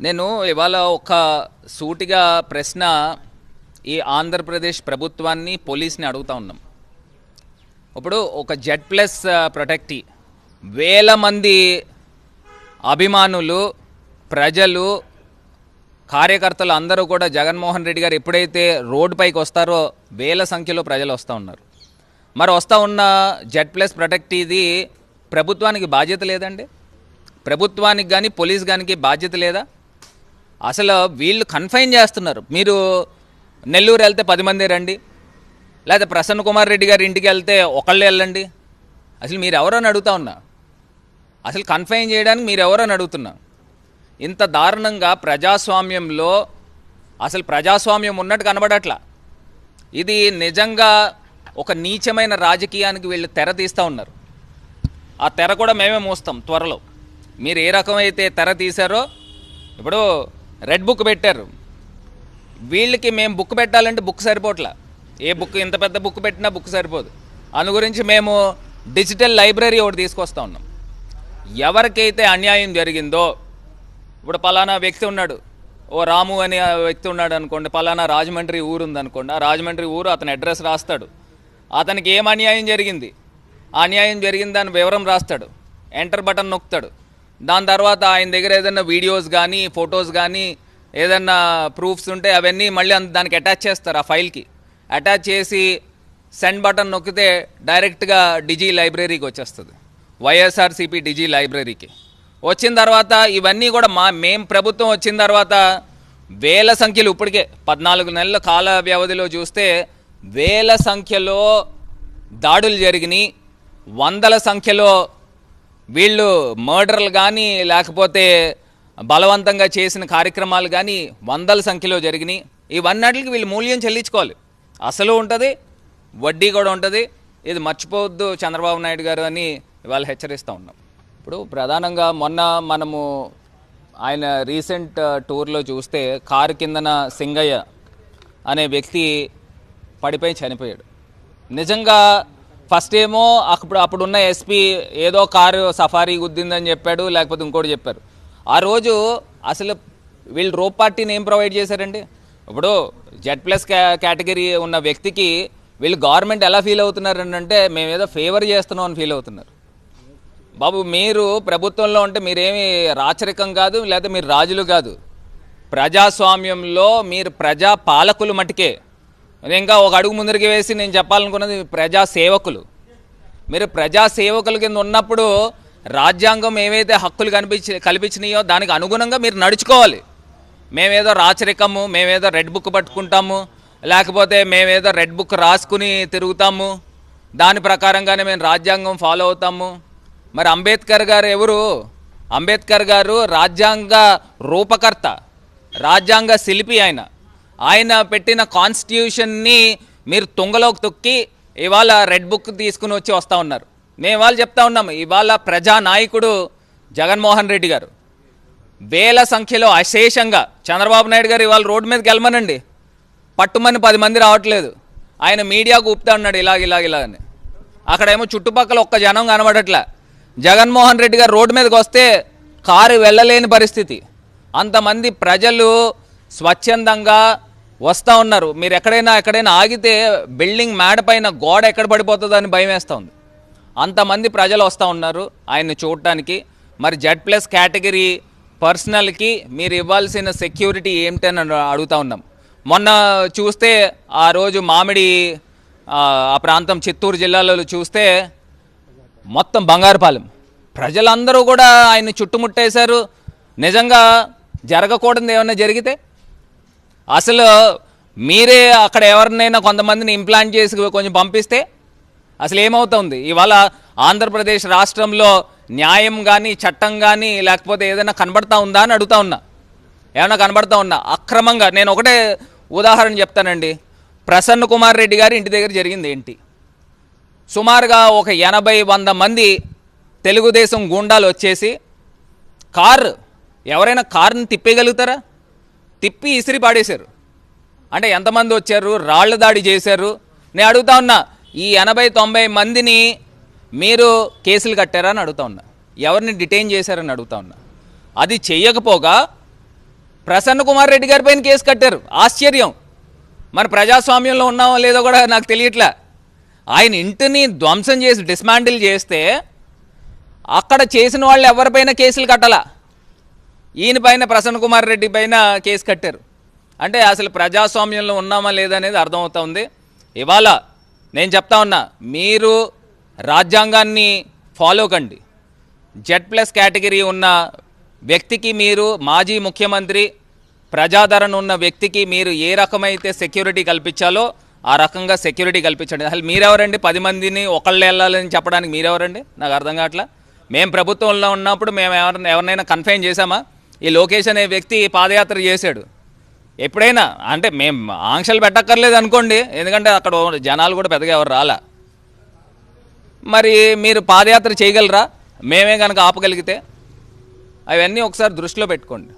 నేను ఇవాళ ఒక సూటిగా ప్రశ్న ఈ ఆంధ్రప్రదేశ్ ప్రభుత్వాన్ని పోలీస్ని అడుగుతా ఉన్నాం. ఇప్పుడు ఒక జెడ్ ప్లస్ ప్రొటెక్టీ. వేల మంది అభిమానులు ప్రజలు కార్యకర్తలు అందరూ కూడా జగన్మోహన్ రెడ్డి గారు ఎప్పుడైతే రోడ్డు పైకి వస్తారో వేల సంఖ్యలో ప్రజలు వస్తూ ఉన్నారు. మరి వస్తూ ఉన్న జెడ్ ప్లస్ ప్రొటెక్ట్ ఇది ప్రభుత్వానికి బాధ్యత లేదండి? ప్రభుత్వానికి కానీ పోలీస్ కానీ బాధ్యత లేదా? అసలు వీళ్ళు కన్ఫైన్ చేస్తున్నారు. మీరు నెల్లూరు వెళ్తే పది మంది రండి. లేకపోతే ప్రసన్న కుమార్ రెడ్డి గారి ఇంటికి వెళ్తే ఒకళ్ళు వెళ్ళండి. అసలు మీరు ఎవరని అడుగుతా ఉన్నా. అసలు కన్ఫైన్ చేయడానికి మీరు ఎవరని అడుగుతున్నా. ఇంత దారుణంగా ప్రజాస్వామ్యంలో అసలు ప్రజాస్వామ్యం ఉన్నట్టు కనబడట్లా. ఇది నిజంగా ఒక నీచమైన రాజకీయానికి వీళ్ళు తెర తీస్తూ ఉన్నారు. ఆ తెర కూడా మేమే మోస్తాం త్వరలో. మీరు ఏ రకమైతే తెర తీశారో ఇప్పుడు రెడ్ బుక్ పెట్టారు. వీళ్ళకి మేము బుక్ పెట్టాలంటే బుక్ సరిపోట్లా. ఏ బుక్ ఇంత పెద్ద బుక్ పెట్టినా బుక్ సరిపోదు. అందు గురించి మేము డిజిటల్ లైబ్రరీ ఒకటి తీసుకొస్తా ఉన్నాం. ఎవరికైతే అన్యాయం జరిగిందో ఇప్పుడు పలానా వ్యక్తి ఉన్నాడు. ఓ రాము అనే వ్యక్తి ఉన్నాడు అనుకోండి పలానా రాజమండ్రి ఊరు ఉందనుకోండి ఆ రాజమండ్రి ఊరు అతని అడ్రస్ రాస్తాడు. అతనికి ఏం అన్యాయం జరిగింది? అన్యాయం జరిగింది దాని వివరం రాస్తాడు. ఎంటర్ బటన్ నొక్కుతాడు. దాని తర్వాత ఆయన దగ్గర ఏదైనా వీడియోస్ కానీ ఫొటోస్ కానీ ఏదన్నా ప్రూఫ్స్ ఉంటే అవన్నీ మళ్ళీ దానికి అటాచ్ చేస్తారు ఆ ఫైల్కి అటాచ్ చేసి సెండ్ బటన్ నొక్కితే డైరెక్ట్గా డిజీ లైబ్రరీకి వచ్చేస్తుంది. వైఎస్ఆర్సీపీ డిజీ లైబ్రరీకి వచ్చిన తర్వాత ఇవన్నీ కూడా మా మేం ప్రభుత్వం వచ్చిన తర్వాత వేల సంఖ్యలు ఇప్పటికే పద్నాలుగు నెలల కాల వ్యవధిలో చూస్తే వేల సంఖ్యలో దాడులు జరిగినాయి వందల సంఖ్యలో వీళ్ళు మర్డర్లు కానీ లేకపోతే బలవంతంగా చేసిన కార్యక్రమాలు కానీ వందల సంఖ్యలో జరిగినాయి. ఇవన్నిటికి వీళ్ళు మూల్యం చెల్లించుకోవాలి. అసలు ఉంటుంది వడ్డీ కూడా ఉంటుంది. ఇది మర్చిపోవద్దు చంద్రబాబు నాయుడు గారు అని ఇవాళ హెచ్చరిస్తూ ఉన్నాం. ఇప్పుడు ప్రధానంగా మొన్న మనము ఆయన రీసెంట్ టూర్లో చూస్తే కారు కిందన సింగయ్య అనే వ్యక్తి పడిపోయి చనిపోయాడు. నిజంగా ఫస్ట్ ఏమో అప్పుడు అప్పుడున్న ఎస్పీ ఏదో కారు సఫారీ గుద్దిందని చెప్పాడు లేకపోతే ఇంకోటి చెప్పారు. ఆ రోజు అసలు వీళ్ళు రోప్ పార్టీని ఏం ప్రొవైడ్ చేశారండి? ఇప్పుడు జెడ్ ప్లస్ కేటగిరీ ఉన్న వ్యక్తికి వీళ్ళు గవర్నమెంట్ ఎలా ఫీల్ అవుతున్నారు అంటే మేము ఏదో ఫేవర్ చేస్తున్నాం అని ఫీల్ అవుతున్నారు. బాబు మీరు ప్రభుత్వంలో ఉంటే మీరేమి రాచరికం కాదు లేదా మీరు రాజులు కాదు. ప్రజాస్వామ్యంలో మీరు ప్రజా పాలకులు మటుకే. అది ఇంకా ఒక అడుగు ముందరికి వేసి నేను చెప్పాలనుకున్నది ప్రజాసేవకులు. మీరు ప్రజాసేవకుల కింద ఉన్నప్పుడు రాజ్యాంగం ఏవైతే హక్కులు కనిపించి కల్పించినాయో దానికి అనుగుణంగా మీరు నడుచుకోవాలి. మేమేదో రాచరికము మేమేదో రెడ్ బుక్ పట్టుకుంటాము లేకపోతే మేమేదో రెడ్ బుక్ రాసుకుని తిరుగుతాము. దాని ప్రకారంగానే మేము రాజ్యాంగం ఫాలో అవుతాము. మరి అంబేద్కర్ గారు ఎవరు? అంబేద్కర్ గారు రాజ్యాంగ రూపకర్త రాజ్యాంగ శిల్పి ఆయన. ఆయన పెట్టిన కాన్స్టిట్యూషన్ని మీరు తుంగలోకి తొక్కి ఇవాళ రెడ్ బుక్ తీసుకుని వచ్చి వస్తూ ఉన్నారు. మేము ఇవాళ చెప్తా ఉన్నాము ఇవాళ ప్రజానాయకుడు జగన్మోహన్ రెడ్డి గారు. వేల సంఖ్యలో అశేషంగా చంద్రబాబు నాయుడు గారు ఇవాళ రోడ్డు మీదకి వెళ్ళమనండి పట్టుమని పది మంది రావట్లేదు. ఆయన మీడియాకు ఊపుతా ఉన్నాడు ఇలాగ ఇలాగ ఇలాగని అక్కడేమో చుట్టుపక్కల ఒక్క జనం కనబడట్లే. జగన్మోహన్ రెడ్డి గారు రోడ్డు మీదకి వస్తే కారు వెళ్ళలేని పరిస్థితి. అంతమంది ప్రజలు స్వచ్ఛందంగా వస్తూ ఉన్నారు. మీరు ఎక్కడైనా ఎక్కడైనా ఆగితే బిల్డింగ్ మేడ పైన గోడ ఎక్కడ పడిపోతుందో అని భయం వేస్తూ ఉంది. అంతమంది ప్రజలు వస్తూ ఉన్నారు ఆయన్ని చూడటానికి. మరి జెడ్ ప్లస్ కేటగిరీ పర్సనల్కి మీరు ఇవ్వాల్సిన సెక్యూరిటీ ఏమిటని అడుగుతూ అడుగుతా ఉన్నాం. మొన్న చూస్తే ఆ రోజు మామిడి ఆ, ప్రాంతం చిత్తూరు జిల్లాలో చూస్తే మొత్తం బంగారుపాలెం. ప్రజలందరూ కూడా ఆయన్ని చుట్టుముట్టేశారు. నిజంగా జరగకూడదు ఏమైనా జరిగితే అసలు మీరే అక్కడ ఎవరినైనా కొంతమందిని ఇంప్లాంట్ చేసి కొంచెం పంపిస్తే అసలు ఏమవుతుంది? ఇవాళ ఆంధ్రప్రదేశ్ రాష్ట్రంలో న్యాయం కానీ చట్టం కానీ లేకపోతే ఏదైనా కనబడతా ఉందా అని అడుగుతా ఉన్నా. ఏమైనా కనబడతా ఉన్నా. అక్రమంగా నేను ఒకటే ఉదాహరణ చెప్తానండి. ప్రసన్న కుమార్ రెడ్డి గారి ఇంటి దగ్గర జరిగింది ఏంటి? సుమారుగా ఒక ఎనభై వంద మంది తెలుగుదేశం గూండాలు వచ్చేసి కారు ఎవరైనా కారుని తిప్పేయగలుగుతారా? తిప్పి ఇసిరి పాడేశారు. అంటే ఎంతమంది వచ్చారు? రాళ్ళ దాడి చేశారు. నేను అడుగుతా ఉన్నా ఈ ఎనభై తొంభై మందిని మీరు కేసులు కట్టారా అని అడుగుతా ఉన్నా. ఎవరిని డిటైన్ చేశారని అడుగుతా ఉన్నా. అది చెయ్యకపోగా ప్రసన్న కుమార్ రెడ్డి గారి పైన కేసు కట్టారు. ఆశ్చర్యం. మన ప్రజాస్వామ్యంలో ఉన్నామో లేదో కూడా నాకు తెలియట్లే. ఆయన ఇంటిని ధ్వంసం చేసి డిస్మాండిల్ చేస్తే అక్కడ చేసిన వాళ్ళు ఎవరిపైన కేసులు కట్టాలా? ఈయన పైన ప్రసన్న కుమార్ రెడ్డి పైన కేసు కట్టారు. అంటే అసలు ప్రజాస్వామ్యంలో ఉన్నామా లేదా అనేది అర్థమవుతుంది. ఇవాళ నేను చెప్తా ఉన్నా మీరు రాజ్యాంగాన్ని ఫాలో కండి. జెడ్ ప్లస్ కేటగిరీ ఉన్న వ్యక్తికి మీరు మాజీ ముఖ్యమంత్రి ప్రజాదరణ ఉన్న వ్యక్తికి మీరు ఏ రకమైతే సెక్యూరిటీ కల్పించాలో ఆ రకంగా సెక్యూరిటీ కల్పించండి. అసలు మీరెవరండి? పది మందిని ఒకళ్ళు వెళ్ళాలని చెప్పడానికి మీరెవరండి? నాకు అర్థం కావట్లా? మేము ప్రభుత్వంలో ఉన్నప్పుడు మేము ఎవరిని ఎవరినైనా కన్ఫైన్ చేశామా? ఈ లోకేష్ అనే వ్యక్తి పాదయాత్ర చేశాడు. ఎప్పుడైనా అంటే మేము ఆంక్షలు పెట్టక్కర్లేదు అనుకోండి ఎందుకంటే అక్కడ జనాలు కూడా పెద్దగా ఎవరు రాలా. మరి మీరు పాదయాత్ర చేయగలరా? మేమే కనుక ఆపగలిగితే అవన్నీ ఒకసారి దృష్టిలో పెట్టుకోండి.